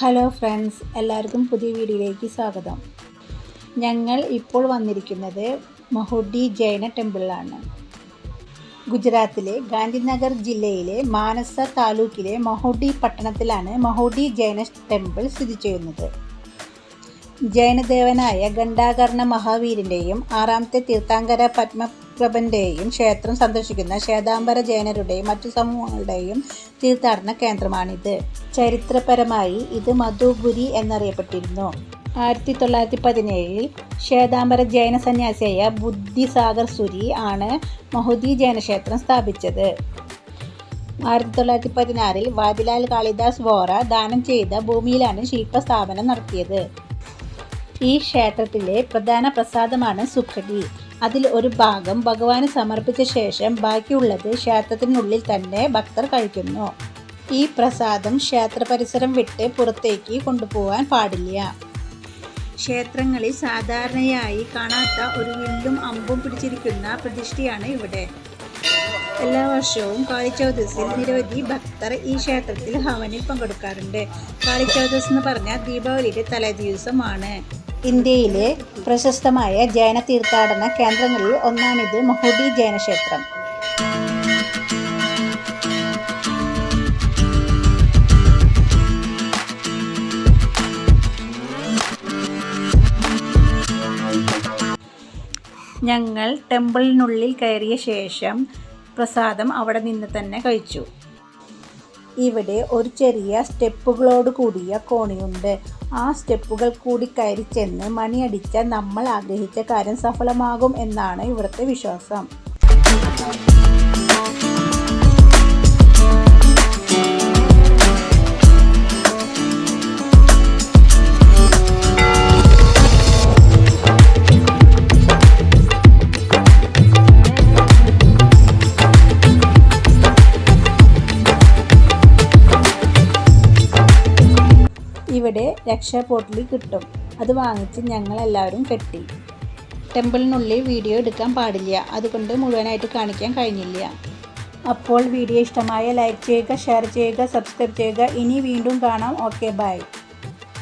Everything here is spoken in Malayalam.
ഹലോ ഫ്രണ്ട്സ് എല്ലാവർക്കും പുതിയ വീഡിയോയിലേക്ക് സ്വാഗതം. ഞങ്ങൾ ഇപ്പോൾ വന്നിരിക്കുന്നത് മഹുഡി ജൈന ടെമ്പിളിലാണ്. ഗുജറാത്തിലെ ഗാന്ധിനഗർ ജില്ലയിലെ മാനസ താലൂക്കിലെ മഹുഡി പട്ടണത്തിലാണ് മഹുഡി ജൈന ടെമ്പിൾ സ്ഥിതി ചെയ്യുന്നത്. ജൈനദേവനായ ഗണ്ഡാകർണ മഹാവീരിന്റെയും ആറാമത്തെ തീർത്ഥാങ്കര പത്മപ്രഭന്റെയും ക്ഷേത്രം സന്ദർശിക്കുന്ന ശ്വേതാംബര ജൈനരുടെയും മറ്റു സമൂഹങ്ങളുടെയും തീർത്ഥാടന കേന്ദ്രമാണിത്. ചരിത്രപരമായി ഇത് മധുപുരി എന്നറിയപ്പെട്ടിരുന്നു. ആയിരത്തി തൊള്ളായിരത്തി പതിനേഴിൽ ശ്വേതാംബര ജൈന സന്യാസിയായ ബുദ്ധിസാഗർ സുരി ആണ് മഹുദി ജൈനക്ഷേത്രം സ്ഥാപിച്ചത്. ആയിരത്തി തൊള്ളായിരത്തി പതിനാറിൽ വാതിലാൽ കാളിദാസ് വോറ ദാനം ചെയ്ത ഭൂമിയിലാണ് ശില്പസ്ഥാപനം നടത്തിയത്. ഈ ക്ഷേത്രത്തിലെ പ്രധാന പ്രസാദമാണ് സുഖടി. അതിൽ ഒരു ഭാഗം ഭഗവാന് സമർപ്പിച്ച ശേഷം ബാക്കിയുള്ളത് ക്ഷേത്രത്തിനുള്ളിൽ തന്നെ ഭക്തർ കഴിക്കുന്നു. ഈ പ്രസാദം ക്ഷേത്ര പരിസരം വിട്ട് പുറത്തേക്ക് കൊണ്ടുപോകാൻ പാടില്ല. ക്ഷേത്രങ്ങളിൽ സാധാരണയായി കാണാത്ത ഒരു വില്ലും അമ്പും പിടിച്ചിരിക്കുന്ന പ്രതിഷ്ഠയാണ് ഇവിടെ. എല്ലാ വർഷവും കാളിച്ചൗദസിൽ നിരവധി ഭക്തർ ഈ ക്ഷേത്രത്തിൽ ഹവനിൽ പങ്കെടുക്കാറുണ്ട്. കാളിച്ചൗദസ് എന്ന് പറഞ്ഞാൽ ദീപാവലിയുടെ തലേദിവസമാണ്. ഇന്ത്യയിലെ പ്രശസ്തമായ ജൈന തീർത്ഥാടന കേന്ദ്രങ്ങളിൽ ഒന്നാണിത് മഹുഡി ജൈനക്ഷേത്രം. ഞങ്ങൾ ടെമ്പിളിനുള്ളിൽ കയറിയ ശേഷം പ്രസാദം അവിടെ നിന്ന് തന്നെ കഴിച്ചു. ഇവിടെ ഒരു ചെറിയ സ്റ്റെപ്പുകളോട് കൂടിയ കോണിയുണ്ട്. ആ സ്റ്റെപ്പുകൾ കൂടി കയറി ചെന്ന് മണിയടിച്ച നമ്മൾ ആഗ്രഹിച്ച കാര്യം സഫലമാകും എന്നാണ് ഇവിടുത്തെ വിശ്വാസം. ഇവിടെ രക്ഷാ രക്ഷാപോട്ടിൽ കിട്ടും. അത് വാങ്ങിച്ച് ഞങ്ങളെല്ലാവരും കെട്ടി. ടെമ്പിളിനുള്ളിൽ വീഡിയോ എടുക്കാൻ പാടില്ല. അതുകൊണ്ട് മുഴുവനായിട്ട് കാണിക്കാൻ കഴിഞ്ഞില്ല. അപ്പോൾ വീഡിയോ ഇഷ്ടമായ ലൈക്ക് ചെയ്യുക ഷെയർ ചെയ്യുക സബ്സ്ക്രൈബ് ചെയ്യുക. ഇനി വീണ്ടും കാണാം. Okay bye.